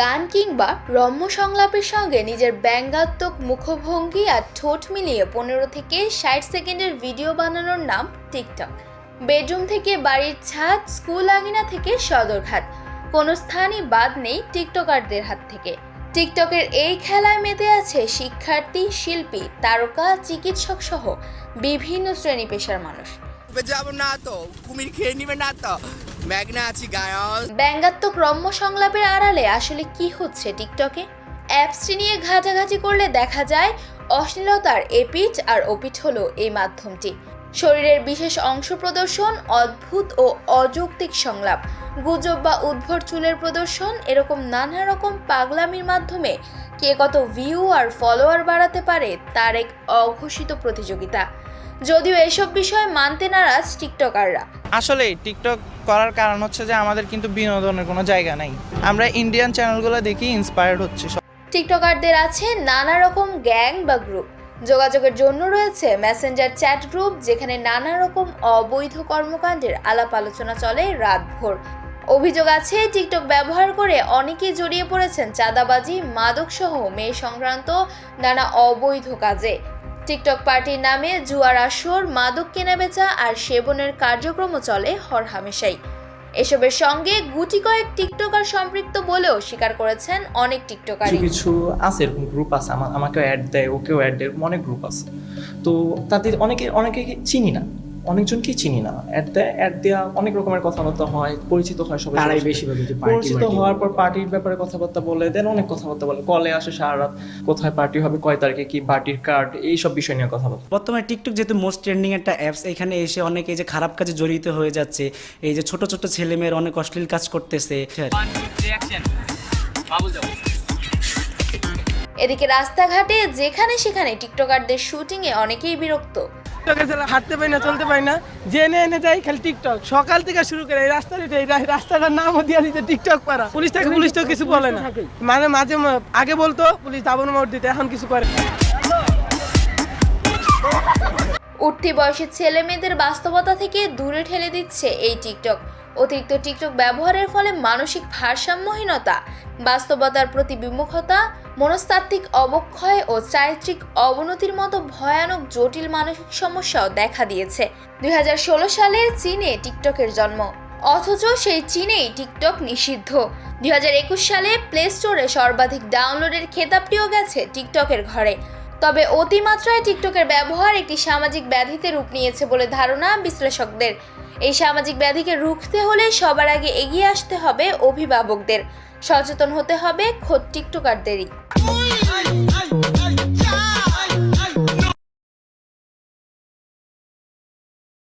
গান কিংবা রম্য সংলাপের সঙ্গে নিজের ব্যঙ্গাত্মক মুখভঙ্গি আর ঠোঁট মিলিয়ে পনেরো থেকে ষাট সেকেন্ডের ভিডিও বানানোর নাম টিকটক। বেডরুম থেকে বাড়ির ছাদ, স্কুল আঙিনা থেকে সদরঘাট। কোনো স্থানই বাদ নেই টিকটকারদের হাত থেকে। টিকটকের এই খেলায় মেতে আছে শিক্ষার্থী, শিল্পী, তারকা, চিকিৎসক সহ বিভিন্ন শ্রেণি পেশার মানুষ। যাব না তো, কুমির খেয়ে নিবে না তো। ম্যাগনা আছি গায়স ব্যঙ্গাত্মক রম্য সংলাপের আড়ালে আসলে কি হচ্ছে টিকটকে? অ্যাপসটি নিয়ে ঘাটাঘাটি করলে দেখা যায় অশ্লীলতার এপিঠ আর ওপিঠ হলো এই মাধ্যমটি। শরীরের বিশেষ অংশ প্রদর্শন অদ্ভুত ও অযৌক্তিক সংলাপ গুজব বা উদ্ভর চুলের প্রদর্শন এরকম নানা রকম পাগলামির মাধ্যমে কে কত ভিউ আর ফলোয়ার বাড়াতে পারে তার এক অঘোষিত প্রতিযোগিতা। যদিও এসব বিষয় মানতে নারাজ টিকটকাররা। আসলে টিকটক করার কারণ হচ্ছে যে আমাদের কিন্তু বিনোদনের কোনো জায়গা নাই। আমরা ইন্ডিয়ান চ্যানেলগুলো দেখি ইন্সপায়ার্ড হচ্ছে টিকটকারদের আছে নানা রকম গ্যাং বা গ্রুপ। যোগাযোগের জন্য রয়েছে মেসেঞ্জার চ্যাট গ্রুপ যেখানে নানা রকম অবৈধ কর্মকাণ্ডের আলাপ আলোচনা চলে রাতভর। অভিযোগ আছে, টিকটক ব্যবহার করে অনেকেই জড়িয়ে পড়েছেন চাঁদাবাজি মাদক সহ মেয়ে সংক্রান্ত নানা অবৈধ কাজে। টিকটক পার্টির নামে জুয়ার আসর, মাদক কেনাবেচা আর সেবনের কার্যক্রমও চলে হরহামেশাই এসবের সঙ্গে গুটি কয়েক টিকটকার সম্পৃক্ত বলেও স্বীকার করেছেন অনেক টিকটকার কিছু আছে, এরকম গ্রুপ আছে আমা- আমাকেও অ্যাড দেয়, ওকেও অ্যাড দেয়, অনেক গ্রুপ আছে। তো তাদের অনেকে অনেকে চিনি না। অনেকজনকেই চিনি না। অ্যাড দেয় অ্যাড দেওয়া অনেক রকমের কথাবার্তা হয় পরিচিত হয় সবাই তারাই party পরিচিত হওয়ার পর পার্টির ব্যাপারে কথাবার্তা বলে দেন অনেক কথাবার্তা বলে। কলে আসে সারা রাত কোথায় পার্টি হবে কয় তারিখে কি পার্টির কার্ড এইসব বিষয় নিয়ে কথা কথাবার্তা। বর্তমানে টিকটক যেহেতু মোস্ট ট্রেন্ডিং একটা অ্যাপস এখানে এসে অনেকে এই যে খারাপ কাজে জড়িত হয়ে যাচ্ছে এই যে ছোট ছোট ছেলেমেয়ের অনেক অশ্লীল কাজ করতেছে। এদিকে রাস্তাঘাটে যেখানে সেখানে টিকটকারদের শুটিংয়ে অনেকেই বিরক্ত। টিকটকের ছাড়া হাঁটতে পারি না, চলতে পারি না, জেনে এনে যাই খালি টিকটক। সকাল থেকে শুরু করে এই রাস্তা এই রাস্তাটার নামও দিয়ে দিতে টিকটক পারা। পুলিশ থাকে, পুলিশ তো কিছু বলে না। মানে মাঝে আগে বলতো, পুলিশ দাবন মোট দিতে, এখন কিছু করে উঠতি বয়সের ছেলে মেয়েদের বাস্তবতা থেকে দূরে ঠেলে দিচ্ছে এই টিকটক। অতিরিক্ত টিকটক ব্যবহারের ফলে মানসিক ভারসাম্যহীনতা, বাস্তবতার প্রতি বিমুখতা, মনস্তাত্ত্বিক অবক্ষয় ও চারিত্রিক অবনতির মতো ভয়ানক জটিল মানসিক সমস্যাও দেখা দিয়েছে। দুই হাজার ষোলো সালে চীনে টিকটকের জন্ম। অথচ সেই চীনেই টিকটক নিষিদ্ধ। দুই হাজার একুশ সালে প্লে স্টোরে সর্বাধিক ডাউনলোডের খেতাবটিও গেছে টিকটকের ঘরে। তবে অতিমাত্রায় টিকটকের ব্যবহার একটি সামাজিক ব্যাধিতে রূপ নিয়েছে বলে ধারণা বিশ্লেষকদের। এই সামাজিক ব্যাধিকে রুখতে হলে সবার আগে এগিয়ে আসতে হবে অভিভাবকদের। সচেতন হতে হবে খোদ টিকটকারদেরই।